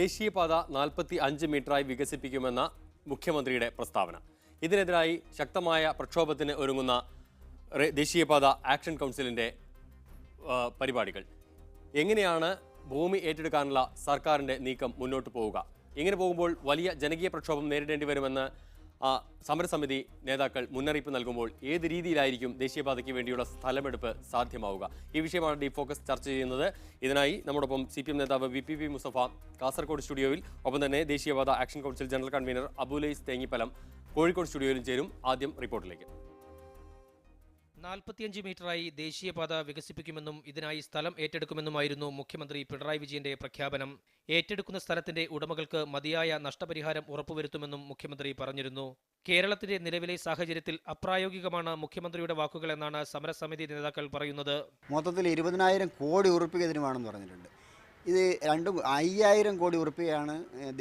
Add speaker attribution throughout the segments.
Speaker 1: ദേശീയപാത നാൽപ്പത്തി അഞ്ച് മീറ്ററായി വികസിപ്പിക്കുമെന്ന മുഖ്യമന്ത്രിയുടെ പ്രസ്താവന. ഇതിനെതിരായി ശക്തമായ പ്രക്ഷോഭത്തിന് ഒരുങ്ങുന്ന ദേശീയപാത ആക്ഷൻ കൗൺസിലിന്റെ പരിപാടികൾ. എങ്ങനെയാണ് ഭൂമി ഏറ്റെടുക്കാനുള്ള സർക്കാരിന്റെ നീക്കം മുന്നോട്ട് പോവുക? ഇങ്ങനെ പോകുമ്പോൾ വലിയ ജനകീയ പ്രക്ഷോഭം നേരിടേണ്ടി വരുമെന്ന് സമരസമിതി നേതാക്കൾ മുന്നറിയിപ്പ് നൽകുമ്പോൾ ഏത് രീതിയിലായിരിക്കും ദേശീയപാതയ്ക്ക് വേണ്ടിയുള്ള സ്ഥലമെടുപ്പ് സാധ്യമാവുക? ഈ വിഷയമാണ് ഡീപ് ഫോക്കസ് ചർച്ച ചെയ്യുന്നത്. ഇതിനായി നമ്മോടൊപ്പം സി പി എം നേതാവ് V P P Musafa Kasaragod സ്റ്റുഡിയോയിൽ ഒപ്പം തന്നെ ദേശീയപാത action council general convener Abulais Thenhipalam Kozhikode സ്റ്റുഡിയോയിലും ചേരും. ആദ്യം റിപ്പോർട്ടിലേക്ക്.
Speaker 2: നാൽപ്പത്തിയഞ്ച് മീറ്ററായി ദേശീയപാത വികസിപ്പിക്കുമെന്നും ഇതിനായി സ്ഥലം ഏറ്റെടുക്കുമെന്നുമായിരുന്നു മുഖ്യമന്ത്രി പിണറായി വിജയന്റെ പ്രഖ്യാപനം. ഏറ്റെടുക്കുന്ന സ്ഥലത്തിന്റെ ഉടമകൾക്ക് മതിയായ നഷ്ടപരിഹാരം ഉറപ്പുവരുത്തുമെന്നും മുഖ്യമന്ത്രി പറഞ്ഞിരുന്നു. കേരളത്തിന്റെ നിലവിലെ സാഹചര്യത്തിൽ അപ്രായോഗികമാണ് മുഖ്യമന്ത്രിയുടെ വാക്കുകളെന്നാണ് സമരസമിതി നേതാക്കൾ പറയുന്നത്.
Speaker 3: മൊത്തത്തിൽ ഇരുപതിനായിരം കോടി ഉറുപ്പിക ഇതിന് പറഞ്ഞിട്ടുണ്ട്. ഇത് രണ്ടും അയ്യായിരം കോടി ഉറുപ്പികയാണ്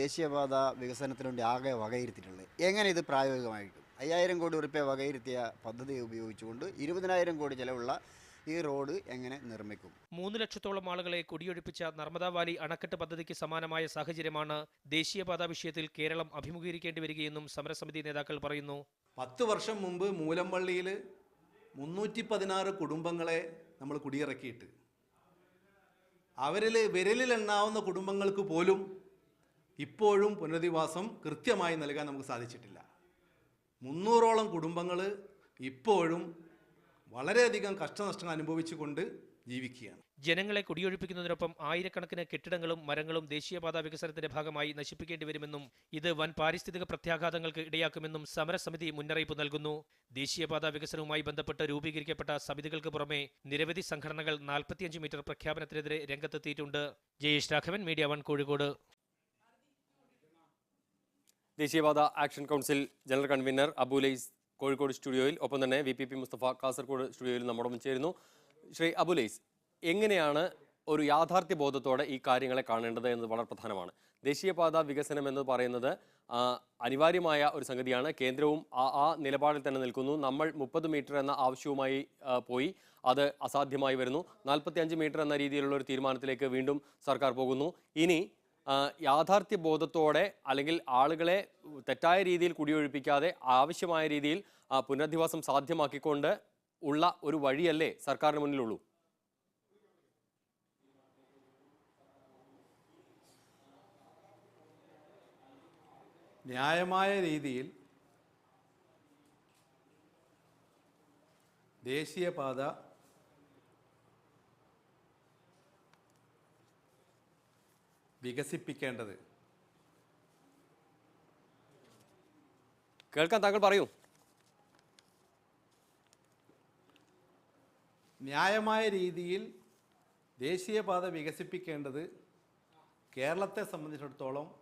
Speaker 3: ദേശീയപാത വികസനത്തിനുവേണ്ടി ആകെ വകയിരുത്തിയിട്ടുള്ളത്. എങ്ങനെ ഇത് പ്രായോഗികമായിരിക്കും അയ്യായിരം കോടി റുപ്യ വകയിരുത്തിയ പദ്ധതി ഉപയോഗിച്ചുകൊണ്ട് ഇരുപതിനായിരം കോടി ചെലവുള്ള ഈ റോഡ് എങ്ങനെ നിർമ്മിക്കും?
Speaker 2: മൂന്ന് ലക്ഷത്തോളം ആളുകളെ കുടിയൊഴിപ്പിച്ച നർമ്മദാ വാലി അണക്കെട്ട് പദ്ധതിക്ക് സമാനമായ സാഹചര്യമാണ് ദേശീയപാത വിഷയത്തിൽ കേരളം അഭിമുഖീകരിക്കേണ്ടി വരികയെന്നും സമരസമിതി നേതാക്കൾ പറയുന്നു.
Speaker 4: പത്ത് വർഷം മുമ്പ് മൂലംപള്ളിയിൽ മുന്നൂറ്റി പതിനാറ് കുടുംബങ്ങളെ നമ്മൾ കുടിയിറക്കിയിട്ട്. അവരിൽ വിരലിലെണ്ണാവുന്ന കുടുംബങ്ങൾക്ക് പോലും ഇപ്പോഴും പുനരധിവാസം കൃത്യമായി നൽകാൻ നമുക്ക് സാധിച്ചിട്ടില്ല. മുന്നൂറോളം കുടുംബങ്ങൾ ഇപ്പോഴും വളരെയധികം കഷ്ടനഷ്ടങ്ങൾ അനുഭവിച്ചുകൊണ്ട് ജീവിക്കുകയാണ്.
Speaker 2: ജനങ്ങളെ കുടിയൊഴിപ്പിക്കുന്നതിനൊപ്പം ആയിരക്കണക്കിന് കെട്ടിടങ്ങളും മരങ്ങളും ദേശീയപാത വികസനത്തിന്റെ ഭാഗമായി നശിപ്പിക്കേണ്ടി വരുമെന്നും ഇത് വൻ പാരിസ്ഥിതിക പ്രത്യാഘാതങ്ങൾക്ക് ഇടയാക്കുമെന്നും സമരസമിതി മുന്നറിയിപ്പ് നൽകുന്നു. ദേശീയപാത വികസനവുമായി ബന്ധപ്പെട്ട് രൂപീകരിക്കപ്പെട്ട സമിതികൾക്ക് പുറമെ നിരവധി സംഘടനകൾ നാൽപ്പത്തിയഞ്ച് മീറ്റർ പ്രഖ്യാപനത്തിനെതിരെ രംഗത്തെത്തിയിട്ടുണ്ട്. Jayesh Raghavan media one Kozhikode.
Speaker 1: ദേശീയപാത action council general convener Abulais Kozhikode സ്റ്റുഡിയോയിൽ ഒപ്പം തന്നെ V P P Mustafa Kasaragod സ്റ്റുഡിയോയിൽ നമ്മോടൊപ്പം ചേരുന്നു. ശ്രീ അബുലൈസ് എങ്ങനെയാണ് ഒരു യാഥാർത്ഥ്യ ബോധത്തോടെ ഈ കാര്യങ്ങളെ കാണേണ്ടത് എന്നത് വളരെ പ്രധാനമാണ്. ദേശീയപാത വികസനം എന്ന് പറയുന്നത് അനിവാര്യമായ ഒരു സംഗതിയാണ്. കേന്ദ്രവും ആ ആ നിലപാടിൽ തന്നെ നിൽക്കുന്നു. നമ്മൾ മുപ്പത് മീറ്റർ എന്ന ആവശ്യവുമായി പോയി അത് അസാധ്യമായി വരുന്നു. നാൽപ്പത്തി മീറ്റർ എന്ന രീതിയിലുള്ള ഒരു തീരുമാനത്തിലേക്ക് വീണ്ടും സർക്കാർ പോകുന്നു. ഇനി ആ, യാഥാർത്ഥ്യ ബോധത്തോടെ അല്ലെങ്കിൽ ആളുകളെ തെറ്റായ രീതിയിൽ കുടിയൊഴിപ്പിക്കാതെ ആവശ്യമായ രീതിയിൽ പുനരധിവാസം സാധ്യമാക്കിക്കൊണ്ട് ഉള്ള ഒരു വഴിയല്ലേ സർക്കാരിന് മുന്നിലുള്ളൂ?
Speaker 4: ന്യായമായ രീതിയിൽ ദേശീയപാത വികസിപ്പിക്കേണ്ടത്.
Speaker 1: കേൾക്കാൻ താങ്കൾ പറയൂ.
Speaker 4: ന്യായമായ രീതിയിൽ ദേശീയപാത വികസിപ്പിക്കേണ്ടത് കേരളത്തെ സംബന്ധിച്ചിടത്തോളം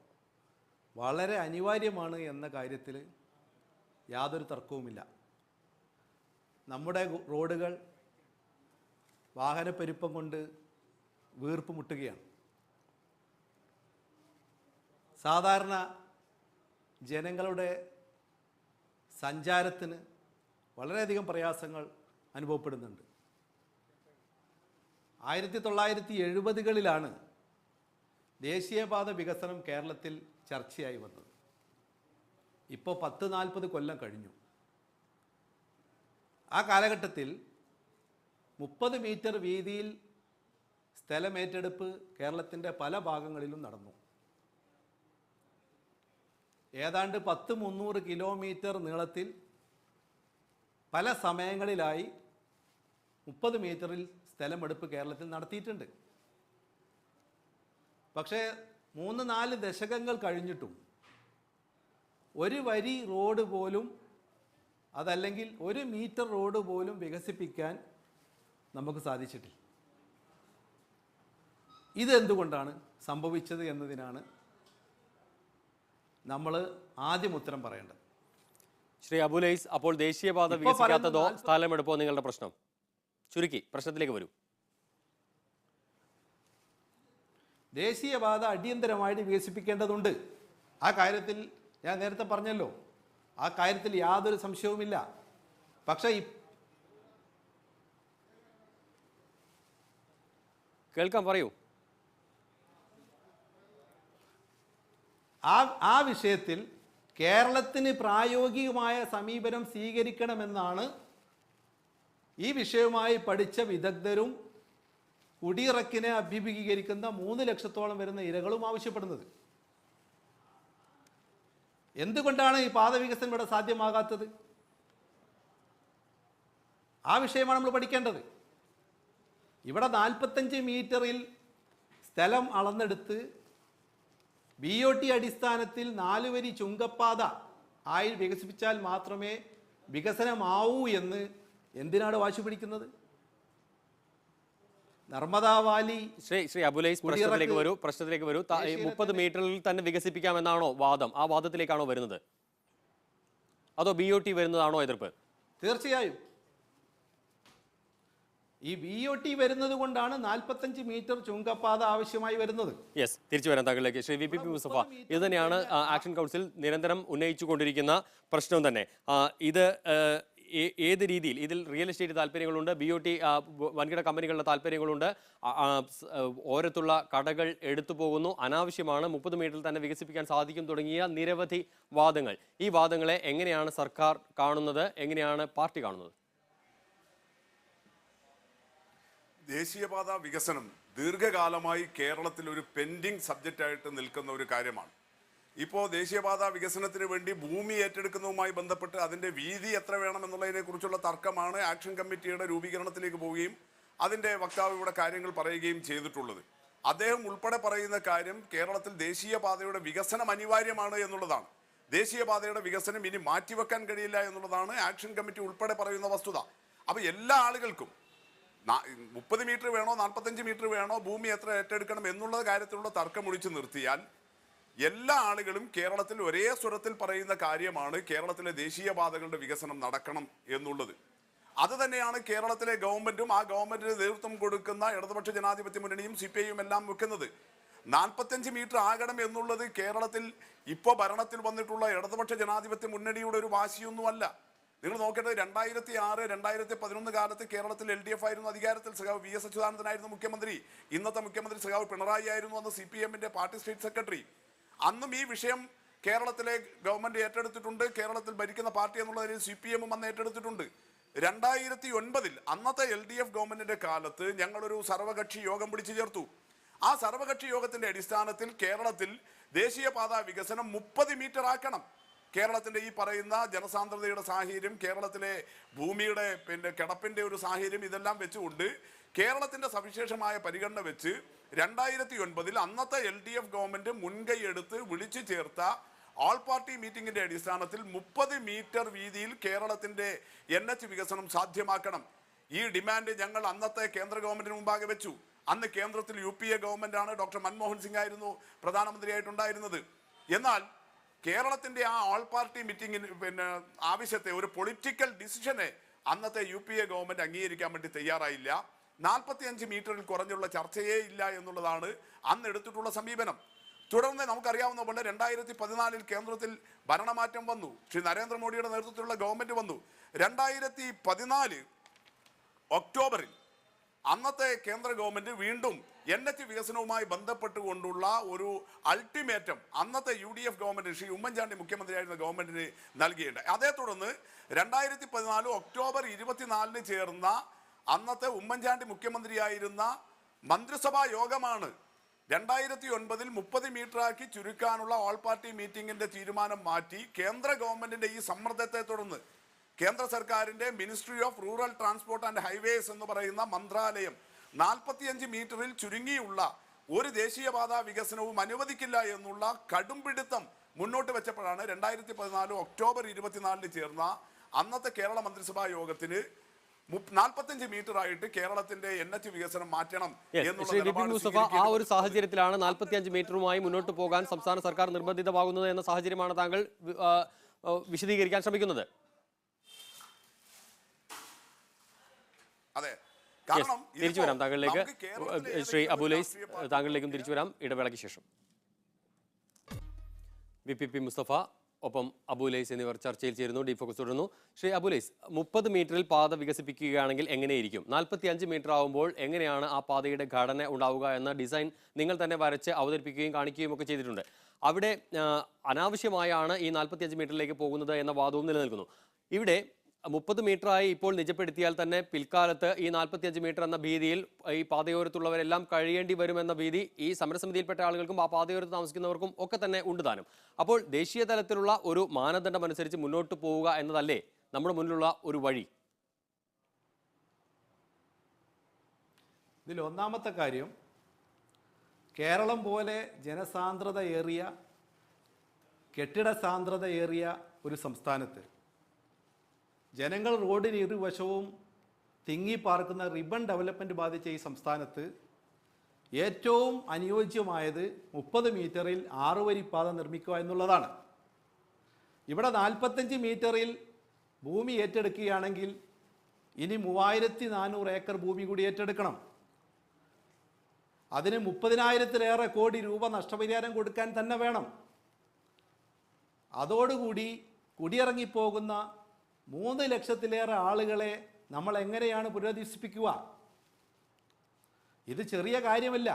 Speaker 4: വളരെ അനിവാര്യമാണ് എന്ന കാര്യത്തിൽ യാതൊരു തർക്കവുമില്ല. നമ്മുടെ റോഡുകൾ വാഹനപ്പെരുപ്പം കൊണ്ട് വീർപ്പ് മുട്ടുകയാണ്. സാധാരണ ജനങ്ങളുടെ സഞ്ചാരത്തിന് വളരെയധികം പ്രയാസങ്ങൾ അനുഭവപ്പെടുന്നുണ്ട്. ആയിരത്തി തൊള്ളായിരത്തി എഴുപതുകളിലാണ് ദേശീയപാത വികസനം കേരളത്തിൽ ചർച്ചയായി വന്നത്. ഇപ്പോൾ പത്ത് നാൽപ്പത് കൊല്ലം കഴിഞ്ഞു. ആ കാലഘട്ടത്തിൽ മുപ്പത് മീറ്റർ വീതിയിൽ സ്ഥലമേറ്റെടുപ്പ് കേരളത്തിന്റെ പല ഭാഗങ്ങളിലും നടന്നു. ഏതാണ്ട് പത്ത് മുന്നൂറ് കിലോമീറ്റർ നീളത്തിൽ പല സമയങ്ങളിലായി മുപ്പത് മീറ്ററിൽ സ്ഥലമെടുപ്പ് കേരളത്തിൽ നടത്തിയിട്ടുണ്ട്. പക്ഷേ മൂന്ന് നാല് ദശകങ്ങൾ കഴിഞ്ഞിട്ടും ഒരു വരി റോഡ് പോലും അതല്ലെങ്കിൽ ഒരു മീറ്റർ റോഡ് പോലും വികസിപ്പിക്കാൻ നമുക്ക് സാധിച്ചിട്ടില്ല. ഇതെന്തുകൊണ്ടാണ് സംഭവിച്ചത് എന്നതിനാണ് നമ്മൾ ആദ്യം ഉത്തരം പറയേണ്ടത്.
Speaker 1: ശ്രീ അബുലൈസ് അപ്പോൾ ദേശീയപാത വികസിക്കാത്തതോ സ്ഥലമെടുപ്പോ നിങ്ങളുടെ പ്രശ്നം? ചുരുക്കി പ്രശ്നത്തിലേക്ക് വരൂ.
Speaker 4: ദേശീയപാത അടിയന്തരമായിട്ട് വികസിപ്പിക്കേണ്ടതുണ്ട്. ആ കാര്യത്തിൽ ഞാൻ നേരത്തെ പറഞ്ഞല്ലോ. ആ കാര്യത്തിൽ യാതൊരു സംശയവുമില്ല. പക്ഷേ
Speaker 1: കേൾക്കാം പറയൂ.
Speaker 4: ആ ആ വിഷയത്തിൽ കേരളത്തിന് പ്രായോഗികമായ സമീപനം സ്വീകരിക്കണമെന്നാണ് ഈ വിഷയവുമായി പഠിച്ച വിദഗ്ധരും കുടിയിറക്കിനെ അഭിമുഖീകരിക്കുന്ന മൂന്ന് ലക്ഷത്തോളം വരുന്ന ഇരകളും ആവശ്യപ്പെടുന്നത്. എന്തുകൊണ്ടാണ് ഈ പാത വികസനം ഇവിടെ സാധ്യമാകാത്തത്? ആ വിഷയമാണ് നമ്മൾ പഠിക്കേണ്ടത്. ഇവിടെ നാൽപ്പത്തഞ്ച് മീറ്ററിൽ സ്ഥലം അളന്നെടുത്ത് ബി ഒ ടി അടിസ്ഥാനത്തിൽ നാലുവരി ചുങ്കപ്പാത ആയി വികസിപ്പിച്ചാൽ മാത്രമേ വികസനമാവൂ എന്ന് എന്തിനാണ് വാശി പിടിക്കുന്നത്? നർമ്മദാ വാലി
Speaker 1: ശ്രീ ശ്രീ അബുലൈസ് പ്രശ്നത്തിലേക്ക് വരൂ പ്രശ്നത്തിലേക്ക് വരൂ. മുപ്പത് മീറ്ററിൽ തന്നെ വികസിപ്പിക്കാമെന്നാണോ വാദം? ആ വാദത്തിലേക്കാണോ വരുന്നത്? അതോ ബി ഒ ടി വരുന്നതാണോ എതിർപ്പ്?
Speaker 4: തീർച്ചയായും. ഈ ബി ഒ ടി വരുന്നത് കൊണ്ടാണ് നാൽപ്പത്തഞ്ച് മീറ്റർ ചുങ്കപ്പാത ആവശ്യമായി വരുന്നത്.
Speaker 1: യെസ് തിരിച്ചു വരാൻ താങ്കളിലേക്ക്. Shri V P P Musafa ഇത് തന്നെയാണ് ആക്ഷൻ കൗൺസിൽ നിരന്തരം ഉന്നയിച്ചുകൊണ്ടിരിക്കുന്ന പ്രശ്നം തന്നെ. ഇത് ഏത് രീതിയിൽ ഇതിൽ റിയൽ എസ്റ്റേറ്റ് താല്പര്യങ്ങളുണ്ട് ബി ഒ ടി വൻകിട കമ്പനികളുടെ താല്പര്യങ്ങളുണ്ട് ഓരത്തുള്ള കടകൾ എടുത്തു പോകുന്നു. അനാവശ്യമാണ് മുപ്പത് മീറ്ററിൽ തന്നെ വികസിപ്പിക്കാൻ സാധിക്കും തുടങ്ങിയ നിരവധി വാദങ്ങൾ. ഈ വാദങ്ങളെ എങ്ങനെയാണ് സർക്കാർ കാണുന്നത്? എങ്ങനെയാണ് പാർട്ടി കാണുന്നത്?
Speaker 5: ദേശീയപാത വികസനം ദീർഘകാലമായി കേരളത്തിൽ ഒരു പെൻഡിങ് സബ്ജക്റ്റായിട്ട് നിൽക്കുന്ന ഒരു കാര്യമാണ്. ഇപ്പോൾ ദേശീയപാത വികസനത്തിന് വേണ്ടി ഭൂമി ഏറ്റെടുക്കുന്നതുമായി ബന്ധപ്പെട്ട് അതിന്റെ വീതി എത്ര വേണം എന്നുള്ളതിനെ കുറിച്ചുള്ള തർക്കമാണ് ആക്ഷൻ കമ്മിറ്റിയുടെ രൂപീകരണത്തിലേക്ക് പോവുകയും അതിന്റെ വക്താവ് ഇവിടെ കാര്യങ്ങൾ പറയുകയും ചെയ്തിട്ടുള്ളത്. അദ്ദേഹം ഉൾപ്പെടെ പറയുന്ന കാര്യം കേരളത്തിൽ ദേശീയപാതയുടെ വികസനം അനിവാര്യമാണ് എന്നുള്ളതാണ്. ദേശീയപാതയുടെ വികസനം ഇനി മാറ്റിവെക്കാൻ കഴിയില്ല എന്നുള്ളതാണ് ആക്ഷൻ കമ്മിറ്റി ഉൾപ്പെടെ പറയുന്ന വസ്തുത. അപ്പോൾ എല്ലാ ആളുകൾക്കും മുപ്പത് മീറ്റർ വേണോ നാൽപ്പത്തഞ്ച് മീറ്റർ വേണോ ഭൂമി എത്ര ഏറ്റെടുക്കണം എന്നുള്ള കാര്യത്തിലുള്ള തർക്കം ഒഴിച്ചു നിർത്തിയാൽ എല്ലാ ആളുകളും കേരളത്തിൽ ഒരേ സ്വരത്തിൽ പറയുന്ന കാര്യമാണ് കേരളത്തിലെ ദേശീയപാതകളുടെ വികസനം നടക്കണം എന്നുള്ളത്. അത് തന്നെയാണ് കേരളത്തിലെ ഗവൺമെന്റും ആ ഗവൺമെന്റിന് നേതൃത്വം കൊടുക്കുന്ന ഇടതുപക്ഷ ജനാധിപത്യ മുന്നണിയും സി പി ഐയും എല്ലാം വെക്കുന്നത്. നാൽപ്പത്തഞ്ച് മീറ്റർ ആകണം എന്നുള്ളത് കേരളത്തിൽ ഇപ്പോൾ ഭരണത്തിൽ വന്നിട്ടുള്ള ഇടതുപക്ഷ ജനാധിപത്യ മുന്നണിയുടെ ഒരു വാശിയൊന്നുമല്ല. നിങ്ങൾ നോക്കേണ്ടത് രണ്ടായിരത്തി ആറ് രണ്ടായിരത്തി പതിനൊന്ന് കാലത്ത് കേരളത്തിൽ എൽ ഡി എഫ് ആയിരുന്നു അധികാരത്തിൽ. സഖാവ് വി എസ് അച്യുതാനന്ദനായിരുന്നു മുഖ്യമന്ത്രി. ഇന്നത്തെ മുഖ്യമന്ത്രി സഖാവ് പിണറായി ആയിരുന്നു അന്ന് സി പി എമ്മിന്റെ പാർട്ടി സ്റ്റേറ്റ് സെക്രട്ടറി. അന്നും ഈ വിഷയം കേരളത്തിലെ ഗവൺമെന്റ് ഏറ്റെടുത്തിട്ടുണ്ട്. കേരളത്തിൽ ഭരിക്കുന്ന പാർട്ടി എന്നുള്ളതിൽ സി പി എമ്മും അന്ന് ഏറ്റെടുത്തിട്ടുണ്ട്. രണ്ടായിരത്തി ഒൻപതിൽ അന്നത്തെ എൽ ഡി എഫ് ഗവൺമെന്റിന്റെ കാലത്ത് ഞങ്ങളൊരു സർവകക്ഷി യോഗം പിടിച്ചു ചേർത്തു. ആ സർവകക്ഷി യോഗത്തിന്റെ അടിസ്ഥാനത്തിൽ കേരളത്തിൽ ദേശീയപാത വികസനം മുപ്പത് മീറ്റർ ആക്കണം. കേരളത്തിന്റെ ഈ പറയുന്ന ജനസാന്ദ്രതയുടെ സാഹചര്യം കേരളത്തിലെ ഭൂമിയുടെ പിന്നെ കിടപ്പിന്റെ ഒരു സാഹചര്യം ഇതെല്ലാം വെച്ചുകൊണ്ട് കേരളത്തിന്റെ സവിശേഷമായ പരിഗണന വെച്ച് രണ്ടായിരത്തി ഒൻപതിൽ അന്നത്തെ എൽ ഡി എഫ് ഗവൺമെന്റ് മുൻകൈയെടുത്ത് വിളിച്ചു ചേർത്ത ഓൾ പാർട്ടി മീറ്റിംഗിന്റെ അടിസ്ഥാനത്തിൽ മുപ്പത് മീറ്റർ വീതിയിൽ കേരളത്തിന്റെ എൻ എച്ച് വികസനം സാധ്യമാക്കണം. ഈ ഡിമാൻഡ് ഞങ്ങൾ അന്നത്തെ കേന്ദ്ര ഗവൺമെന്റിന് മുമ്പാകെ വെച്ചു. അന്ന് കേന്ദ്രത്തിൽ യു പി എ ഗവൺമെന്റാണ് ഡോക്ടർ മൻമോഹൻ സിംഗ് ആയിരുന്നു പ്രധാനമന്ത്രിയായിട്ടുണ്ടായിരുന്നത്. എന്നാൽ കേരളത്തിന്റെ ആ ഓൾ പാർട്ടി മീറ്റിംഗിന് പിന്നെ ആവശ്യത്തെ ഒരു പൊളിറ്റിക്കൽ ഡിസിഷനെ അന്നത്തെ യു പി എ ഗവൺമെന്റ് അംഗീകരിക്കാൻ വേണ്ടി തയ്യാറായില്ല. നാൽപ്പത്തി അഞ്ച് മീറ്ററിൽ കുറഞ്ഞുള്ള ചർച്ചയേ ഇല്ല എന്നുള്ളതാണ് അന്ന് എടുത്തിട്ടുള്ള സമീപനം. തുടർന്ന് നമുക്കറിയാവുന്ന പോലെ രണ്ടായിരത്തി പതിനാലിൽ കേന്ദ്രത്തിൽ ഭരണമാറ്റം വന്നു. ശ്രീ നരേന്ദ്രമോദിയുടെ നേതൃത്വത്തിലുള്ള ഗവൺമെന്റ് വന്നു. രണ്ടായിരത്തി പതിനാല് ഒക്ടോബറിൽ അന്നത്തെ കേന്ദ്ര ഗവൺമെന്റ് വീണ്ടും എൻ എച്ച് വികസനവുമായി ബന്ധപ്പെട്ടുകൊണ്ടുള്ള ഒരു അൾട്ടിമേറ്റം അന്നത്തെ U D F government Shri Oommen Chandy മുഖ്യമന്ത്രിയായിരുന്ന ഗവൺമെന്റിന് നൽകിയിട്ടുണ്ട്. അതേ തുടർന്ന് രണ്ടായിരത്തി പതിനാല് ഒക്ടോബർ ഇരുപത്തിനാലിന് ചേർന്ന അന്നത്തെ ഉമ്മൻചാണ്ടി മുഖ്യമന്ത്രിയായിരുന്ന മന്ത്രിസഭാ യോഗമാണ് രണ്ടായിരത്തി ഒൻപതിൽ മുപ്പത് മീറ്ററാക്കി ചുരുക്കാനുള്ള ഓൾ പാർട്ടി മീറ്റിംഗിന്റെ തീരുമാനം മാറ്റി കേന്ദ്ര ഗവൺമെന്റിന്റെ ഈ സമ്മർദ്ദത്തെ തുടർന്ന് കേന്ദ്ര സർക്കാരിന്റെ ministry of rural transport and highways എന്ന് പറയുന്ന മന്ത്രാലയം നാൽപ്പത്തിയഞ്ച് മീറ്ററിൽ ചുരുങ്ങിയുള്ള ഒരു ദേശീയപാത വികസനവും അനുവദിക്കില്ല എന്നുള്ള കടുംപിടുത്തം മുന്നോട്ട് വെച്ചപ്പോഴാണ് രണ്ടായിരത്തി പതിനാല് ഒക്ടോബർ ഇരുപത്തിനാലിന് ചേർന്ന അന്നത്തെ കേരള മന്ത്രിസഭാ യോഗത്തിന് നാൽപ്പത്തഞ്ച് മീറ്റർ ആയിട്ട് കേരളത്തിന്റെ എൻ എച്ച് വികസനം മാറ്റണം
Speaker 1: മുസ്തഫ ആ ഒരു സാഹചര്യത്തിലാണ് നാൽപ്പത്തിയഞ്ച് മീറ്ററുമായി മുന്നോട്ട് പോകാൻ സംസ്ഥാന സർക്കാർ നിർബന്ധിതമാകുന്നത് എന്ന സാഹചര്യമാണ് താങ്കൾ വിശദീകരിക്കാൻ ശ്രമിക്കുന്നത്.
Speaker 5: അതെ.
Speaker 1: തിരിച്ചു വരാം താങ്കളിലേക്ക്. ശ്രീ അബുലൈസ് താങ്കളിലേക്കും തിരിച്ചു വരാം. ഇടവേളയ്ക്ക് ശേഷം. വി പി പി മുസ്തഫ ഒപ്പം അബുലൈസ് എന്നിവർ ചർച്ചയിൽ ചേരുന്നു ഡി ഫോക്കസ് തുടരുന്നു. ശ്രീ അബുലൈസ് മുപ്പത് മീറ്ററിൽ പാത വികസിപ്പിക്കുകയാണെങ്കിൽ എങ്ങനെയായിരിക്കും നാൽപ്പത്തി അഞ്ച് മീറ്റർ ആവുമ്പോൾ എങ്ങനെയാണ് ആ പാതയുടെ ഘടന ഉണ്ടാവുക എന്ന ഡിസൈൻ നിങ്ങൾ തന്നെ വരച്ച് അവതരിപ്പിക്കുകയും കാണിക്കുകയും ഒക്കെ ചെയ്തിട്ടുണ്ട്. അവിടെ അനാവശ്യമായാണ് ഈ നാൽപ്പത്തി അഞ്ച് മീറ്ററിലേക്ക് പോകുന്നത് എന്ന വാദവും നിലനിൽക്കുന്നു. ഇവിടെ മുപ്പത് മീറ്ററായി ഇപ്പോൾ നിജപ്പെടുത്തിയാൽ തന്നെ പിൽക്കാലത്ത് ഈ നാൽപ്പത്തിയഞ്ച് മീറ്റർ എന്ന ഭീതിയിൽ ഈ പാതയോരത്തുള്ളവരെല്ലാം കഴിയേണ്ടി വരുമെന്ന ഭീതി ഈ സമരസമിതിയിൽപ്പെട്ട ആളുകൾക്കും ആ പാതയോരത്ത് താമസിക്കുന്നവർക്കും ഒക്കെ തന്നെ ഉണ്ട് താനും. അപ്പോൾ ദേശീയ തലത്തിലുള്ള ഒരു മാനദണ്ഡം അനുസരിച്ച് മുന്നോട്ട് പോവുക എന്നതല്ലേ നമ്മുടെ മുന്നിലുള്ള ഒരു വഴി?
Speaker 4: ഇതിൽ ഒന്നാമത്തെ കാര്യം കേരളം പോലെ ജനസാന്ദ്രതയേറിയ കെട്ടിട സാന്ദ്രതയേറിയ ഒരു സംസ്ഥാനത്ത് ജനങ്ങൾ റോഡിന് ഇരുവശവും തിങ്ങിപ്പാർക്കുന്ന റിബൺ ഡെവലപ്മെന്റ് ബാധിച്ച ഈ സംസ്ഥാനത്ത് ഏറ്റവും അനുയോജ്യമായത് മുപ്പത് മീറ്ററിൽ ആറ് പാത നിർമ്മിക്കുക എന്നുള്ളതാണ്. ഇവിടെ നാൽപ്പത്തഞ്ച് മീറ്ററിൽ ഭൂമി ഏറ്റെടുക്കുകയാണെങ്കിൽ ഇനി മൂവായിരത്തി നാനൂറ് ഏക്കർ ഭൂമി കൂടി ഏറ്റെടുക്കണം. അതിന് മുപ്പതിനായിരത്തിലേറെ കോടി രൂപ നഷ്ടപരിഹാരം കൊടുക്കാൻ തന്നെ വേണം. അതോടുകൂടി കുടിയിറങ്ങിപ്പോകുന്ന മൂന്ന് ലക്ഷത്തിലേറെ ആളുകളെ നമ്മൾ എങ്ങനെയാണ് പുനരധിവസിപ്പിക്കുക ഇത് ചെറിയ കാര്യമല്ല.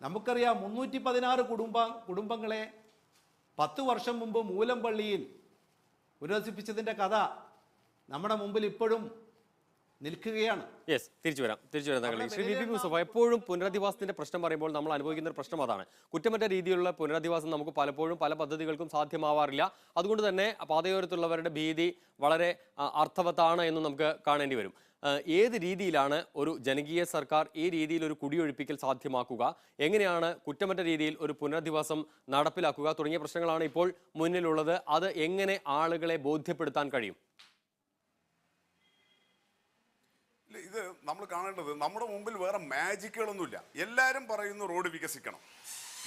Speaker 4: നമുക്കറിയാം മുന്നൂറ്റി പതിനാറ് കുടുംബ കുടുംബങ്ങളെ പത്ത് വർഷം മുമ്പ് മൂലം പള്ളിയിൽ പുനരധിപ്പിച്ചതിന്റെ കഥ നമ്മുടെ മുമ്പിൽ ഇപ്പോഴും നിൽക്കുകയാണ്.
Speaker 1: യെസ് തിരിച്ചു വരാം തിരിച്ചു വരാം താങ്കൾ. ശ്രീ ബി പി എപ്പോഴും പുനരധിവാസത്തിന്റെ പ്രശ്നം പറയുമ്പോൾ നമ്മൾ അനുഭവിക്കുന്ന ഒരു പ്രശ്നം അതാണ്. കുറ്റമറ്റ രീതിയിലുള്ള പുനരധിവാസം നമുക്ക് പലപ്പോഴും പല പദ്ധതികൾക്കും സാധ്യമാവാറില്ല. അതുകൊണ്ട് തന്നെ പാതയോരത്തുള്ളവരുടെ ഭീതി വളരെ അർത്ഥവത്താണ് എന്ന് നമുക്ക് കാണേണ്ടി വരും. ഏത് രീതിയിലാണ് ഒരു ജനകീയ സർക്കാർ ഈ രീതിയിൽ ഒരു കുടിയൊഴിപ്പിക്കൽ സാധ്യമാക്കുക? എങ്ങനെയാണ് കുറ്റമറ്റ രീതിയിൽ ഒരു പുനരധിവാസം നടപ്പിലാക്കുക? തുടങ്ങിയ പ്രശ്നങ്ങളാണ് ഇപ്പോൾ മുന്നിലുള്ളത്. അത് എങ്ങനെ ആളുകളെ ബോധ്യപ്പെടുത്താൻ കഴിയും
Speaker 5: ഇല്ല, ഇത് നമ്മൾ കാണേണ്ടത് നമ്മുടെ മുമ്പിൽ വേറെ മാജിക്കുകളൊന്നുമില്ല. എല്ലാവരും പറയുന്നു റോഡ് വികസിക്കണം.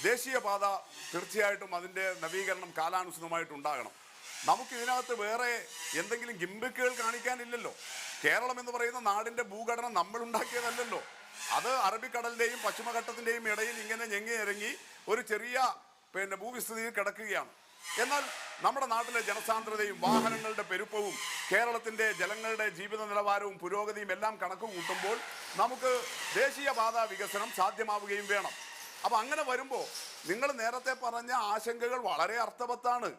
Speaker 5: ദേശീയപാത തീർച്ചയായിട്ടും അതിന്റെ നവീകരണം കാലാനുസൃതമായിട്ട് ഉണ്ടാകണം നമുക്ക് ഇതിനകത്ത് വേറെ എന്തെങ്കിലും ഗിംബിക്കുകൾ കാണിക്കാനില്ലല്ലോ. കേരളം എന്ന് പറയുന്ന നാടിന്റെ ഭൂഘടന നമ്മൾ ഉണ്ടാക്കിയതല്ലല്ലോ. അത് അറബിക്കടലിന്റെയും പശ്ചിമഘട്ടത്തിന്റെയും ഇടയിൽ ഇങ്ങനെ ഞെങ്ങി ഇറങ്ങി ഒരു ചെറിയ പിന്നെ ഭൂവിസ്തൃതിയിൽ കിടക്കുകയാണ്. എന്നാൽ നമ്മുടെ നാട്ടിലെ ജനസാന്ദ്രതയും വാഹനങ്ങളുടെ പെരുപ്പവും കേരളത്തിന്റെ ജലങ്ങളുടെ ജീവിത നിലവാരവും പുരോഗതിയും എല്ലാം കണക്ക് കൂട്ടുമ്പോൾ നമുക്ക് ദേശീയപാത വികസനം സാധ്യമാവുകയും വേണം. അപ്പൊ അങ്ങനെ വരുമ്പോൾ നിങ്ങൾ നേരത്തെ പറഞ്ഞ ആശങ്കകൾ വളരെ അർത്ഥവത്താണ്.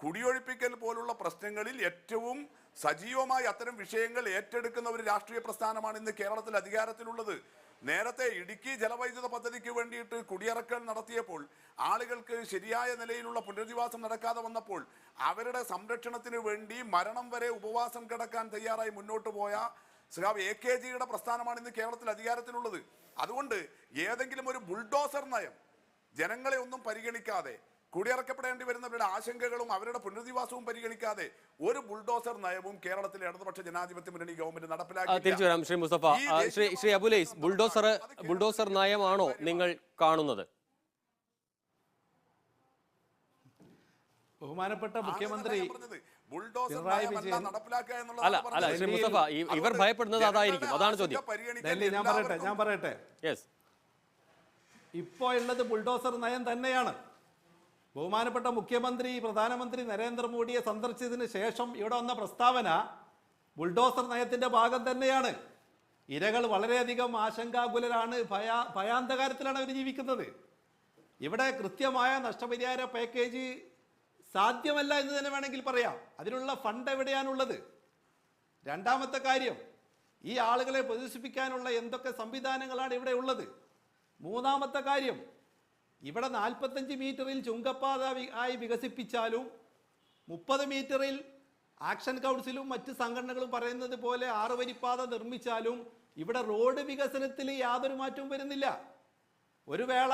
Speaker 5: കുടിയൊഴിപ്പിക്കൽ പോലുള്ള പ്രശ്നങ്ങളിൽ ഏറ്റവും സജീവമായി അത്തരം വിഷയങ്ങൾ ഏറ്റെടുക്കുന്ന ഒരു രാഷ്ട്രീയ പ്രസ്ഥാനമാണ് ഇന്ന് കേരളത്തിൽ അധികാരത്തിലുള്ളത്. നേരത്തെ ഇടുക്കി ജലവൈദ്യുത പദ്ധതിക്ക് വേണ്ടിയിട്ട് കുടിയിറക്കൽ നടത്തിയപ്പോൾ ആളുകൾക്ക് ശരിയായ നിലയിലുള്ള പുനരധിവാസം നടക്കാതെ വന്നപ്പോൾ അവരുടെ സംരക്ഷണത്തിന് വേണ്ടി മരണം വരെ ഉപവാസം കിടക്കാൻ തയ്യാറായി മുന്നോട്ട് പോയ സഖാവ് എ കെ ജിയുടെ പ്രസ്ഥാനമാണ് ഇന്ന് കേരളത്തിൽ അധികാരത്തിലുള്ളത്. അതുകൊണ്ട് ഏതെങ്കിലും ഒരു ബുൾഡോസർ നയം ജനങ്ങളെ ഒന്നും പരിഗണിക്കാതെ കുടിയിറക്കപ്പെടേണ്ടി വരുന്നവരുടെ ആശങ്കകളും അവരുടെ പുനരധിവാസവും പരിഗണിക്കാതെ ഒരു ബുൾഡോസർ നയവും കേരളത്തിലെ ഇടതുപക്ഷ ജനാധിപത്യ മുന്നണി ഗവൺമെന്റ് നടപ്പിലാക്കി
Speaker 1: തിരിച്ചു വരാം ശ്രീ മുസ്തഫ. ശ്രീ ശ്രീ അബുലൈസ് ബുൾഡോസർ ബുൾഡോസർ നയമാണോ നിങ്ങൾ കാണുന്നത്?
Speaker 4: ബഹുമാനപ്പെട്ട മുഖ്യമന്ത്രി പിണറായി വിജയൻ-
Speaker 5: നടപ്പിലാക്കുക
Speaker 1: അല്ല അല്ല ശ്രീ മുസ്തഫ ഇവർ ഭയപ്പെടുന്നത് അതായിരിക്കും. അതാണ് ചോദ്യം.
Speaker 4: ഞാൻ പറയട്ടെ ഞാൻ പറയട്ടെ.
Speaker 1: യെസ്
Speaker 4: ഇപ്പോൾ ഉള്ളത് ബുൾഡോസർ നയം തന്നെയാണ്. ബഹുമാനപ്പെട്ട മുഖ്യമന്ത്രി പ്രധാനമന്ത്രി നരേന്ദ്രമോദിയെ സന്ദർശിച്ചതിന് ശേഷം ഇവിടെ വന്ന പ്രസ്താവന ബുൾഡോസർ നയത്തിന്റെ ഭാഗം തന്നെയാണ്. ഇരകൾ വളരെയധികം ആശങ്കാകുലരാണ് ഭയാ ഭയാന്തകാരത്തിലാണ് അവർ ജീവിക്കുന്നത്. ഇവിടെ കൃത്യമായ നഷ്ടപരിഹാര പാക്കേജ് സാധ്യമല്ല എന്ന് തന്നെ വേണമെങ്കിൽ പറയാം. അതിനുള്ള ഫണ്ട് എവിടെയാണുള്ളത്? രണ്ടാമത്തെ കാര്യം ഈ ആളുകളെ പ്രദർശിപ്പിക്കാനുള്ള എന്തൊക്കെ സംവിധാനങ്ങളാണ് ഇവിടെ ഉള്ളത്? മൂന്നാമത്തെ കാര്യം ഇവിടെ നാൽപ്പത്തഞ്ച് മീറ്ററിൽ ചുങ്കപ്പാത ആയി വികസിപ്പിച്ചാലും മുപ്പത് മീറ്ററിൽ ആക്ഷൻ കൗൺസിലും മറ്റ് സംഘടനകളും പറയുന്നത് പോലെ ആറുവരിപ്പാത നിർമ്മിച്ചാലും ഇവിടെ റോഡ് വികസനത്തിൽ യാതൊരു മാറ്റവും വരുന്നില്ല. ഒരു വേള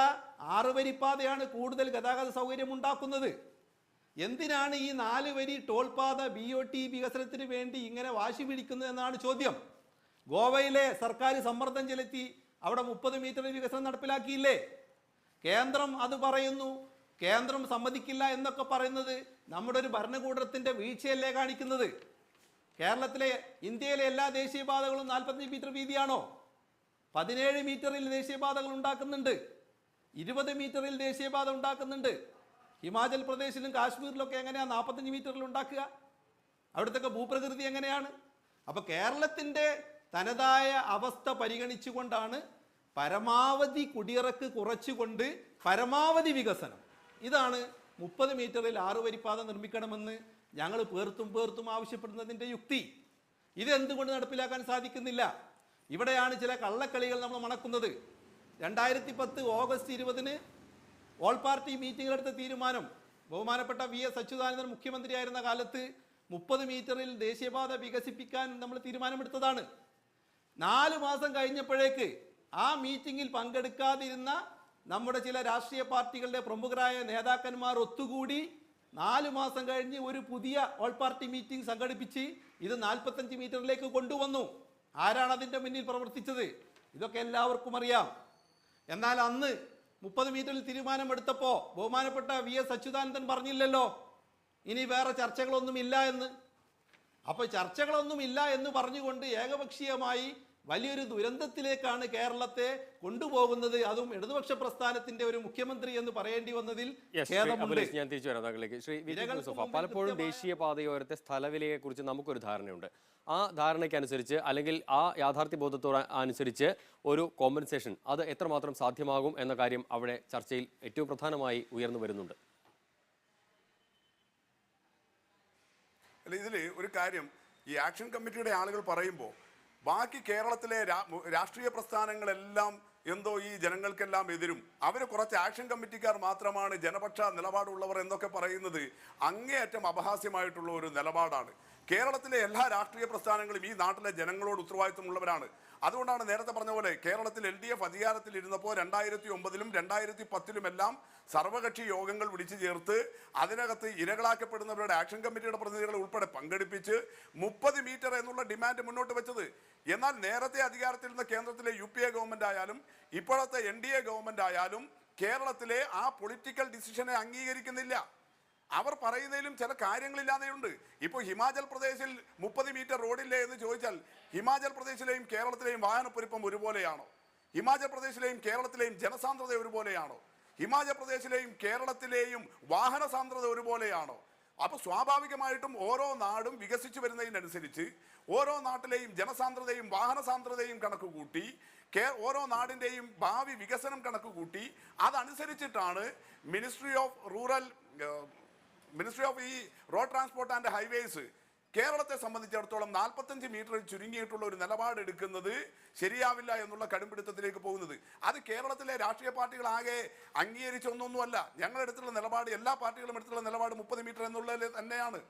Speaker 4: ആറുവരിപ്പാതയാണ് കൂടുതൽ ഗതാഗത സൗകര്യം ഉണ്ടാക്കുന്നത്. എന്തിനാണ് ഈ നാല് വരി ടോൾ പാത ബി ഒ ടി വികസനത്തിന് വേണ്ടി ഇങ്ങനെ വാശി പിടിക്കുന്നത് എന്നാണ് ചോദ്യം. ഗോവയിലെ സർക്കാർ സമ്മർദ്ദം ചെലുത്തി അവിടെ മുപ്പത് മീറ്റർ വികസനം നടപ്പിലാക്കിയില്ലേ? കേന്ദ്രം അത് പറയുന്നു. കേന്ദ്രം സമ്മതിക്കില്ല എന്നൊക്കെ പറയുന്നത് നമ്മുടെ ഒരു ഭരണകൂടത്തിന്റെ വീഴ്ചയല്ലേ കാണിക്കുന്നത്? കേരളത്തിലെ ഇന്ത്യയിലെ എല്ലാ ദേശീയപാതകളും നാൽപ്പത്തഞ്ച് മീറ്റർ വീതിയാണോ? പതിനേഴ് മീറ്ററിൽ ദേശീയപാതകൾ ഉണ്ടാക്കുന്നുണ്ട്. ഇരുപത് മീറ്ററിൽ ദേശീയപാത ഉണ്ടാക്കുന്നുണ്ട്. ഹിമാചൽ പ്രദേശിലും കാശ്മീരിലൊക്കെ എങ്ങനെയാണ് നാൽപ്പത്തഞ്ച് മീറ്ററിൽ ഉണ്ടാക്കുക? അവിടുത്തെ ഭൂപ്രകൃതി എങ്ങനെയാണ്? അപ്പോൾ കേരളത്തിന്റെ തനതായ അവസ്ഥ പരിഗണിച്ചുകൊണ്ടാണ് പരമാവധി കുടിയിറക്ക് കുറച്ചുകൊണ്ട് പരമാവധി വികസനം. ഇതാണ് മുപ്പത് മീറ്ററിൽ ആറ് വരിപ്പാത നിർമ്മിക്കണമെന്ന് ഞങ്ങൾ പേർത്തും പേർത്തും ആവശ്യപ്പെടുന്നതിന്റെ യുക്തി. ഇതെന്തുകൊണ്ട് നടപ്പിലാക്കാൻ സാധിക്കുന്നില്ല? ഇവിടെയാണ് ചില കള്ളക്കളികൾ നമ്മൾ മണക്കുന്നത്. രണ്ടായിരത്തി പത്ത് ഓഗസ്റ്റ് ഇരുപതിന് ഓൾ പാർട്ടി മീറ്റിംഗിലെടുത്ത തീരുമാനം. ബഹുമാനപ്പെട്ട വി എസ് അച്യുതാനന്ദൻ മുഖ്യമന്ത്രിയായിരുന്ന കാലത്ത് മുപ്പത് മീറ്ററിൽ ദേശീയപാത വികസിപ്പിക്കാൻ നമ്മൾ തീരുമാനമെടുത്തതാണ്. നാല് മാസം കഴിഞ്ഞപ്പോഴേക്ക് ആ മീറ്റിംഗിൽ പങ്കെടുക്കാതിരുന്ന നമ്മുടെ ചില രാഷ്ട്രീയ പാർട്ടികളുടെ പ്രമുഖരായ നേതാക്കന്മാർ ഒത്തുകൂടി നാല് മാസം കഴിഞ്ഞ് ഒരു പുതിയ ഓൾ പാർട്ടി മീറ്റിംഗ് സംഘടിപ്പിച്ച് ഇത് നാൽപ്പത്തഞ്ച് മീറ്ററിലേക്ക് കൊണ്ടുവന്നു. ആരാണ് അതിന്റെ മുന്നിൽ പ്രവർത്തിച്ചത്? ഇതൊക്കെ എല്ലാവർക്കും അറിയാം. എന്നാൽ അന്ന് മുപ്പത് മീറ്ററിൽ തീരുമാനമെടുത്തപ്പോൾ ബഹുമാനപ്പെട്ട വി എസ് അച്യുതാനന്ദൻ പറഞ്ഞില്ലല്ലോ ഇനി വേറെ ചർച്ചകളൊന്നും ഇല്ല എന്ന്. അപ്പോൾ ചർച്ചകളൊന്നും ഇല്ല എന്ന് പറഞ്ഞുകൊണ്ട് ഏകപക്ഷീയമായി വലിയൊരു ദുരന്തത്തിലേക്കാണ് കേരളത്തെ കൊണ്ടുപോകുന്നത്. അതും ഇടതുപക്ഷ പ്രസ്ഥാനത്തിന്റെ ഒരു മുഖ്യമന്ത്രി എന്ന് പറയേണ്ടി വന്നതിൽ ഖേദമുണ്ട്.
Speaker 1: ഞാൻ തിരിച്ചു വരാം താങ്കളിലേക്ക് ശ്രീ
Speaker 4: വിജയ
Speaker 1: പലപ്പോഴും ദേശീയ പാതയോരത്തെ സ്ഥലവിലയെ കുറിച്ച് നമുക്കൊരു ധാരണയുണ്ട്. ആ ധാരണയ്ക്കനുസരിച്ച് അല്ലെങ്കിൽ ആ യാഥാർത്ഥ്യ ബോധത്തോട് അനുസരിച്ച് ഒരു കോമ്പൻസേഷൻ അത് എത്രമാത്രം സാധ്യമാകും എന്ന കാര്യം അവിടെ ചർച്ചയിൽ ഏറ്റവും പ്രധാനമായി ഉയർന്നു വരുന്നുണ്ട്.
Speaker 5: അല്ല ഇതിൽ ഒരു കാര്യം ഈ ആക്ഷൻ കമ്മിറ്റിയുടെ ആളുകൾ പറയുമ്പോൾ ബാക്കി കേരളത്തിലെ രാഷ്ട്രീയ പ്രസ്ഥാനങ്ങളെല്ലാം എന്തോ ഈ ജനങ്ങൾക്കെല്ലാം എതിരും. അവർ കുറച്ച് ആക്ഷൻ കമ്മിറ്റിക്കാർ മാത്രമാണ് ജനപക്ഷ നിലപാടുള്ളവർ എന്നൊക്കെ പറയുന്നത് അങ്ങേയറ്റം അപഹാസ്യമായിട്ടുള്ള ഒരു നിലപാടാണ്. കേരളത്തിലെ എല്ലാ രാഷ്ട്രീയ പ്രസ്ഥാനങ്ങളും ഈ നാട്ടിലെ ജനങ്ങളോട് ഉത്തരവാദിത്തമുള്ളവരാണ് അതുകൊണ്ടാണ് നേരത്തെ പറഞ്ഞ പോലെ കേരളത്തിൽ എൽ ഡി എഫ് അധികാരത്തിൽ ഇരുന്നപ്പോൾ രണ്ടായിരത്തി ഒമ്പതിലും രണ്ടായിരത്തി പത്തിലുമെല്ലാം സർവകക്ഷി യോഗങ്ങൾ വിളിച്ചു ചേർത്ത് അതിനകത്ത് ഇരകളാക്കപ്പെടുന്നവരുടെ ആക്ഷൻ കമ്മിറ്റിയുടെ പ്രതിനിധികളെ ഉൾപ്പെടെ പങ്കെടുപ്പിച്ച് മുപ്പത് മീറ്റർ എന്നുള്ള ഡിമാൻഡ് മുന്നോട്ട് വെച്ചത്. എന്നാൽ നേരത്തെ അധികാരത്തിലിരുന്ന കേന്ദ്രത്തിലെ യു പി എ ഗവൺമെന്റ് ആയാലും ഇപ്പോഴത്തെ എൻ ഡി എ ഗവൺമെന്റ് ആയാലും കേരളത്തിലെ ആ പൊളിറ്റിക്കൽ ഡിസിഷനെ അംഗീകരിക്കുന്നില്ല. അവർ പറയുന്നതിലും ചില കാര്യങ്ങളില്ലാതെയുണ്ട് ഇപ്പോൾ ഹിമാചൽ പ്രദേശിൽ മുപ്പത് മീറ്റർ റോഡില്ലേ എന്ന് ചോദിച്ചാൽ ഹിമാചൽ പ്രദേശിലെയും കേരളത്തിലെയും വാഹനപ്പെരുപ്പം ഒരുപോലെയാണോ? ഹിമാചൽ പ്രദേശിലെയും കേരളത്തിലെയും ജനസാന്ദ്രത ഒരുപോലെയാണോ? ഹിമാചൽ പ്രദേശിലെയും കേരളത്തിലെയും വാഹന സാന്ദ്രത ഒരുപോലെയാണോ? അപ്പോൾ സ്വാഭാവികമായിട്ടും ഓരോ നാടും വികസിച്ചു വരുന്നതിനനുസരിച്ച് ഓരോ നാട്ടിലെയും ജനസാന്ദ്രതയും വാഹന സാന്ദ്രതയും കണക്ക് കൂട്ടി കേ- ഓരോ നാടിന്റെയും ഭാവി വികസനം കണക്ക് കൂട്ടി അതനുസരിച്ചിട്ടാണ് ministry of rural ministry of ഈ റോഡ് ട്രാൻസ്പോർട്ട് ആൻഡ് ഹൈവേസ് കേരളത്തെ സംബന്ധിച്ചിടത്തോളം നാൽപ്പത്തഞ്ച് മീറ്റർ ചുരുങ്ങിയിട്ടുള്ള ഒരു നിലപാട് എടുക്കുന്നത് ശരിയാവില്ല എന്നുള്ള കടുംപിടുത്തത്തിലേക്ക് പോകുന്നത്. അത് കേരളത്തിലെ രാഷ്ട്രീയ പാർട്ടികൾ ആകെ ഞങ്ങളെടുത്തുള്ള നിലപാട് എല്ലാ പാർട്ടികളും എടുത്തുള്ള നിലപാട് മുപ്പത് മീറ്റർ എന്നുള്ളത് തന്നെയാണ്.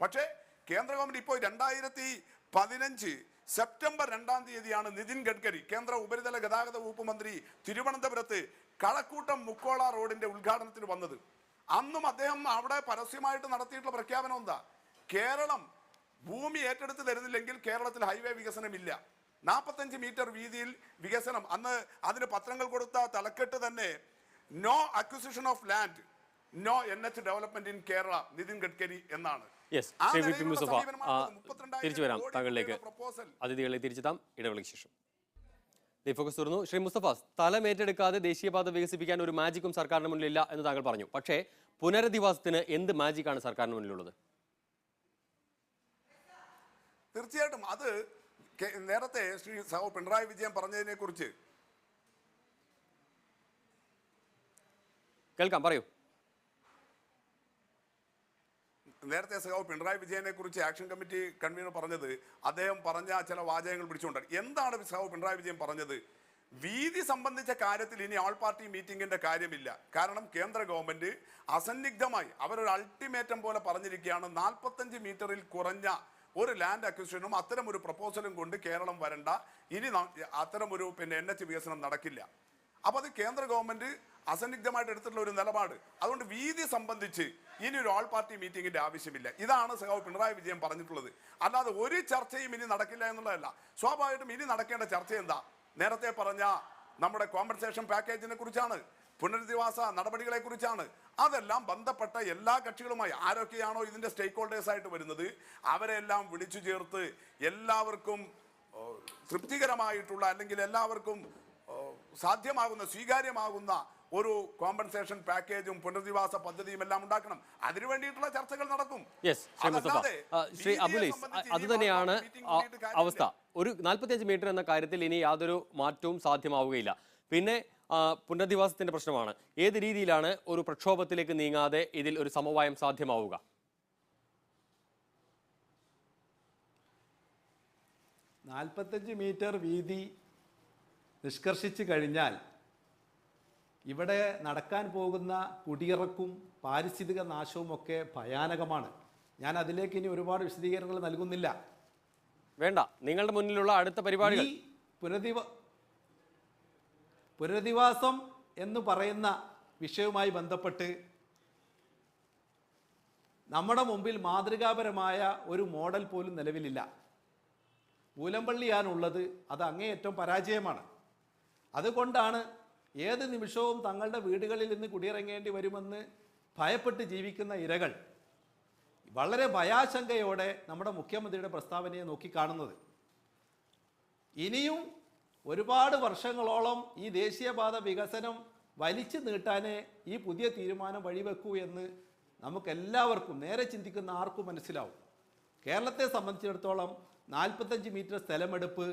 Speaker 5: പക്ഷേ കേന്ദ്ര ഗവൺമെന്റ് ഇപ്പോൾ രണ്ടായിരത്തി പതിനഞ്ച് സെപ്റ്റംബർ രണ്ടാം തീയതിയാണ് നിതിൻ ഗഡ്കരി കേന്ദ്ര ഉപരിതല ഗതാഗത വകുപ്പ് മന്ത്രി തിരുവനന്തപുരത്ത് കളക്കൂട്ടം മുക്കോള റോഡിന്റെ ഉദ്ഘാടനത്തിന് വന്നത്. അന്നും അദ്ദേഹം അവിടെ പരസ്യമായിട്ട് നടത്തിയിട്ടുള്ള പ്രഖ്യാപനം എന്താ? കേരളം ഭൂമി ഏറ്റെടുത്ത് തരുന്നില്ലെങ്കിൽ കേരളത്തിൽ ഹൈവേ വികസനമില്ല. നാൽപ്പത്തഞ്ച് മീറ്റർ വീതിയിൽ വികസനം. അന്ന് അതിന് പത്രങ്ങൾ കൊടുത്ത തലക്കെട്ട് തന്നെ no acquisition of land no N H development in Kerala Nitin Gadkari എന്നാണ്.
Speaker 1: യെസ്
Speaker 5: ആ
Speaker 1: ശ്രീ വി പി
Speaker 5: നിലയിലുള്ള
Speaker 1: മുസ്തഫ
Speaker 5: സമീപനമാണ്
Speaker 1: ആ,
Speaker 5: ഉള്ളത്. 32,000
Speaker 1: തിരിച്ചു വരാം. താങ്കളിലേക്ക്. അതിഥികളെ തിരിച്ചെത്താം. ഇടവേളയ്ക്ക് ശേഷം. ഫോക്കസ് തുറന്നു ശ്രീ മുസ്തഫ സ്ഥലം ഏറ്റെടുക്കാതെ ദേശീയപാത വികസിപ്പിക്കാൻ ഒരു മാജിക്കും സർക്കാരിന് മുന്നിലില്ല എന്ന് താങ്കൾ പറഞ്ഞു. പക്ഷേ പുനരധിവാസത്തിന് എന്ത് മാജിക്കാണ് സർക്കാരിന് മുന്നിലുള്ളത്?
Speaker 5: തീർച്ചയായിട്ടും അത് നേരത്തെ ശ്രീ സഹോ പിണറായി വിജയൻ പറഞ്ഞതിനെ കുറിച്ച്
Speaker 1: കേൾക്കാം പറയൂ.
Speaker 5: നേരത്തെ സഖാവ് പിണറായി വിജയനെ കുറിച്ച് ആക്ഷൻ കമ്മിറ്റി കൺവീനർ പറഞ്ഞത് അദ്ദേഹം പറഞ്ഞ ചില വാചകങ്ങൾ പിടിച്ചുകൊണ്ടാണ്. എന്താണ് സഖാവ് പിണറായി വിജയൻ പറഞ്ഞത്? വീതി സംബന്ധിച്ച കാര്യത്തിൽ ഇനി ആൾ പാർട്ടി മീറ്റിംഗിന്റെ കാര്യമില്ല. കാരണം കേന്ദ്ര ഗവൺമെന്റ് അസന്നിഗ്ധമായി അവരൊരു അൾട്ടിമേറ്റം പോലെ പറഞ്ഞിരിക്കുകയാണ്. നാൽപ്പത്തഞ്ച് മീറ്ററിൽ കുറഞ്ഞ ഒരു ലാൻഡ് അക്വിസിഷനും അത്തരം ഒരു പ്രപ്പോസലും കൊണ്ട് കേരളം വരണ്ട. ഇനി അത്തരമൊരു പിന്നെ എൻ എച്ച് വികസനം നടക്കില്ല. അപ്പൊ അത് കേന്ദ്ര ഗവൺമെന്റ് അസന്നിഗ്ധമായിട്ട് എടുത്തിട്ടുള്ള ഒരു നിലപാട്. അതുകൊണ്ട് വീതി സംബന്ധിച്ച് ഇനി ഒരു ഓൾ പാർട്ടി മീറ്റിംഗിന്റെ ആവശ്യമില്ല. ഇതാണ് സഖാവ് പിണറായി വിജയൻ പറഞ്ഞിട്ടുള്ളത്. അല്ലാതെ ഒരു ചർച്ചയും ഇനി നടക്കില്ല എന്നുള്ളതല്ല. സ്വാഭാവികമായിട്ടും ഇനി നടക്കേണ്ട ചർച്ച എന്താ? നേരത്തെ പറഞ്ഞ നമ്മുടെ കോമ്പൻസേഷൻ പാക്കേജിനെ കുറിച്ചാണ് പുനരധിവാസ നടപടികളെ കുറിച്ചാണ്. അതെല്ലാം ബന്ധപ്പെട്ട എല്ലാ കക്ഷികളുമായി ആരൊക്കെയാണോ ഇതിന്റെ സ്റ്റേക്ക് ഹോൾഡേഴ്സ് ആയിട്ട് വരുന്നത് അവരെല്ലാം വിളിച്ചു ചേർത്ത് എല്ലാവർക്കും തൃപ്തികരമായിട്ടുള്ള അല്ലെങ്കിൽ എല്ലാവർക്കും സാധ്യമാകുന്ന സ്വീകാര്യമാകുന്ന ഒരു കോമ്പൻസേഷൻ പാക്കേജും പുനരധിവാസ പദ്ധതിയും എല്ലാം ഉണ്ടാക്കണം. അതിനു വേണ്ടിയിട്ടുള്ള ചർച്ചകൾ നടക്കും.
Speaker 1: യെസ് ശ്രീ അബുലൈസ് അത് തന്നെയാണ്. അവസ്ഥ. ഒരു നാൽപ്പത്തിയഞ്ച് മീറ്റർ എന്ന കാര്യത്തിൽ ഇനി യാതൊരു മാറ്റവും സാധ്യമാവുകയില്ല. പിന്നെ പുനരധിവാസത്തിന്റെ പ്രശ്നമാണ്. ഏത് രീതിയിലാണ് ഒരു പ്രക്ഷോഭത്തിലേക്ക് നീങ്ങാതെ ഇതിൽ ഒരു സമവായം സാധ്യമാവുക?
Speaker 4: നാൽപ്പത്തഞ്ച് മീറ്റർ വീതി നിഷ്കർഷിച്ച് കഴിഞ്ഞാൽ ഇവിടെ നടക്കാൻ പോകുന്ന കുടിയിറക്കും പാരിസ്ഥിതിക നാശവും ഒക്കെ ഭയാനകമാണ്. ഞാൻ അതിലേക്ക് ഇനി ഒരുപാട് വിശദീകരണങ്ങൾ നൽകുന്നില്ല.
Speaker 1: വേണ്ട. നിങ്ങളുടെ മുന്നിലുള്ള അടുത്ത
Speaker 4: പരിപാടി പുനരധിവ പുനരധിവാസം എന്ന് പറയുന്ന വിഷയവുമായി ബന്ധപ്പെട്ട് നമ്മുടെ മുമ്പിൽ മാതൃകാപരമായ ഒരു മോഡൽ പോലും നിലവിലില്ല. പൂലമ്പള്ളിയാണുള്ളത് അത് അങ്ങേയറ്റം പരാജയമാണ്. അതുകൊണ്ടാണ് ഏത് നിമിഷവും തങ്ങളുടെ വീടുകളിൽ നിന്ന് കുടിയിറങ്ങേണ്ടി വരുമെന്ന് ഭയപ്പെട്ട് ജീവിക്കുന്ന ഇരകൾ വളരെ ഭയാശങ്കയോടെ നമ്മുടെ മുഖ്യമന്ത്രിയുടെ പ്രസ്താവനയെ നോക്കിക്കാണുന്നത്. ഇനിയും ഒരുപാട് വർഷങ്ങളോളം ഈ ദേശീയപാത വികസനം വലിച്ചു നീട്ടാനേ ഈ പുതിയ തീരുമാനം വഴിവെക്കൂ എന്ന് നമുക്കെല്ലാവർക്കും നേരെ ചിന്തിക്കുന്ന ആർക്കും മനസ്സിലാവും. കേരളത്തെ സംബന്ധിച്ചിടത്തോളം നാൽപ്പത്തഞ്ച് മീറ്റർ സ്ഥലമെടുപ്പ്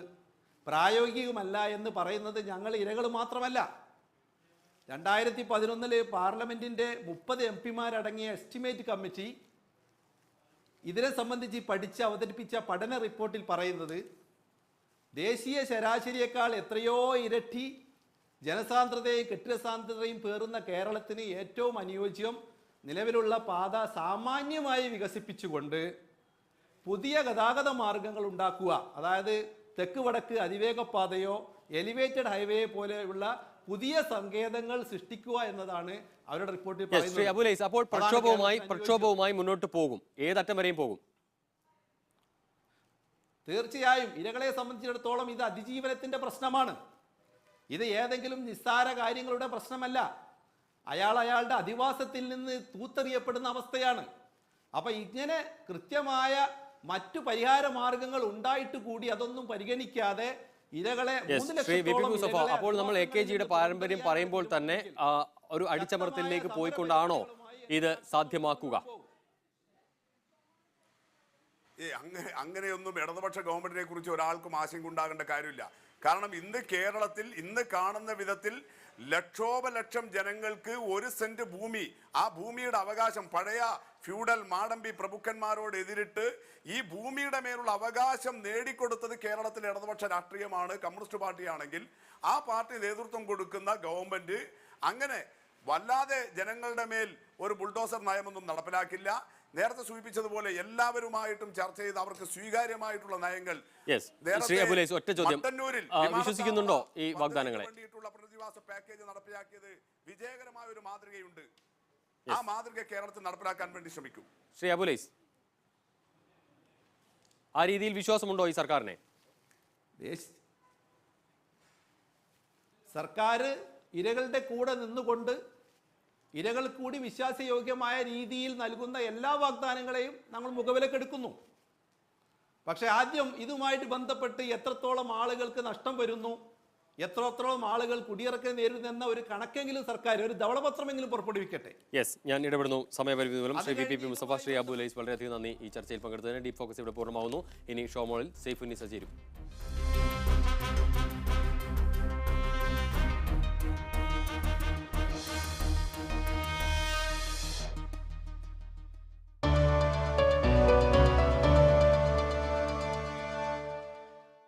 Speaker 4: പ്രായോഗികമല്ല എന്ന് പറയുന്നത് ഞങ്ങൾ ഇരകൾ മാത്രമല്ല. രണ്ടായിരത്തി പതിനൊന്നിൽ പാർലമെന്റിന്റെ മുപ്പത് എം പിമാരടങ്ങിയ എസ്റ്റിമേറ്റ് കമ്മിറ്റി ഇതിനെ സംബന്ധിച്ച് പഠിച്ച് അവതരിപ്പിച്ച പഠന റിപ്പോർട്ടിൽ പറയുന്നത് ദേശീയ ശരാശരിയേക്കാൾ എത്രയോ ഇരട്ടി ജനസാന്ദ്രതയും കെട്ടിട സാന്ദ്രതയും പേറുന്ന കേരളത്തിന് ഏറ്റവും അനുയോജ്യം നിലവിലുള്ള പാത സാമാന്യമായി വികസിപ്പിച്ചുകൊണ്ട് പുതിയ ഗതാഗത മാർഗങ്ങൾ ഉണ്ടാക്കുക. അതായത് തെക്ക് വടക്ക് അതിവേഗ പാതയോ എലിവേറ്റഡ് ഹൈവേ പോലെയുള്ള പുതിയ സങ്കേതങ്ങൾ സൃഷ്ടിക്കുക എന്നതാണ് അവരുടെ റിപ്പോർട്ടിൽ പറയുന്നത്.
Speaker 1: അപ്പോൾ പ്രക്ഷോഭവുമായി പ്രക്ഷോഭവുമായി മുന്നോട്ട് പോകും. ഏതറ്റം വരെയും പോകും?
Speaker 4: തീർച്ചയായും ഇരകളെ സംബന്ധിച്ചിടത്തോളം ഇത് അതിജീവനത്തിന്റെ പ്രശ്നമാണ്. ഇത് ഏതെങ്കിലും നിസ്സാര കാര്യങ്ങളുടെ പ്രശ്നമല്ല. അയാൾ അയാളുടെ അധിവാസത്തിൽ നിന്ന് തൂത്തെറിയപ്പെടുന്ന അവസ്ഥയാണ്. അപ്പൊ ഇങ്ങനെ കൃത്യമായ മറ്റു പരിഹാര മാർഗങ്ങൾ ഉണ്ടായിട്ട് കൂടി അതൊന്നും പരിഗണിക്കാതെ ഇരകളെ
Speaker 1: അപ്പോൾ നമ്മൾ എ കെ ജിയുടെ പാരമ്പര്യം പറയുമ്പോൾ തന്നെ ഒരു അടിച്ചമർത്തലിലേക്ക് പോയിക്കൊണ്ടാണോ ഇത് സാധ്യമാക്കുക?
Speaker 5: അങ്ങനെ അങ്ങനെയൊന്നും ഇടതുപക്ഷ ഗവൺമെന്റിനെ കുറിച്ച് ഒരാൾക്കും ആശങ്ക ഉണ്ടാകേണ്ട കാര്യമില്ല. കാരണം ഇന്ന് കേരളത്തിൽ ഇന്ന് കാണുന്ന വിധത്തിൽ ലക്ഷോപലക്ഷം ജനങ്ങൾക്ക് ഒരു സെന്റ് ഭൂമി ആ ഭൂമിയുടെ അവകാശം പഴയ ഫ്യൂഡൽ മാടമ്പി പ്രഭുക്കന്മാരോട് എതിരിട്ട് ഈ ഭൂമിയുടെ മേലുള്ള അവകാശം നേടിക്കൊടുത്തത് കേരളത്തിലെ ഇടതുപക്ഷ രാഷ്ട്രീയമാണ് കമ്മ്യൂണിസ്റ്റ് പാർട്ടിയാണെങ്കിൽ ആ പാർട്ടി നേതൃത്വം കൊടുക്കുന്ന ഗവൺമെന്റ് അങ്ങനെ വല്ലാതെ ജനങ്ങളുടെ മേൽ ഒരു ബുൾഡോസർ നയമൊന്നും നടപ്പിലാക്കില്ല. നേരത്തെ സൂചിപ്പിച്ചതുപോലെ എല്ലാവരുമായിട്ടും ചർച്ച ചെയ്ത് അവർക്ക് സ്വീകാര്യമായിട്ടുള്ള നയങ്ങൾ
Speaker 1: Yes. ശ്രീ അബുലൈസ്, ഒറ്റ ചോദ്യം.
Speaker 5: മട്ടന്നൂരിൽ
Speaker 1: വിശ്വസിക്കുന്നുണ്ടോ ഈ വാഗ്ദാനങ്ങളെ?
Speaker 5: വേണ്ടിയിട്ടുള്ള പ്രതിവാസ പാക്കേജ് നടപ്പിലാക്കിയത് വിജയകരമായ ഒരു മാതൃകയുണ്ട് ആ മാതൃക കേരളത്തിൽ നടപ്പിലാക്കാൻ വേണ്ടി ശ്രമിക്കും
Speaker 1: ശ്രീ അബുലൈസ് ആ രീതിയിൽ വിശ്വാസമുണ്ടോ ഈ സർക്കാരിനെ
Speaker 4: സർക്കാർ ഇരകളുടെ കൂടെ നിന്നുകൊണ്ട് ഇരകൾ കൂടി വിശ്വാസയോഗ്യമായ രീതിയിൽ നൽകുന്ന എല്ലാ വാഗ്ദാനങ്ങളെയും നമ്മൾ മുഖവിലക്കെടുക്കുന്നു പക്ഷെ ആദ്യം ഇതുമായിട്ട് ബന്ധപ്പെട്ട് എത്രത്തോളം ആളുകൾക്ക് നഷ്ടം വരുന്നു എത്രത്തോളം ആളുകൾ കുടിയിറക്കം നേരിടുന്ന ഒരു കണക്കെങ്കിലും സർക്കാർ ഒരു ധവളപത്രമെങ്കിലും പുറപ്പെടുവിക്കട്ടെ.
Speaker 1: യെസ് ഞാൻ ഇടപെടുന്നു. സമയപരിധി മൂലം Shri P P P Musafa Shri Abu Lais വളരെയധികം നന്ദി. ഈ ചർച്ചയിൽ പങ്കെടുത്തതിന് ഡീപ് ഫോക്കസ് ഇവിടെ പൂർണമാവുന്നു ഇനി ഷോമോളിൽ ഉന്നീസ് സജീരും.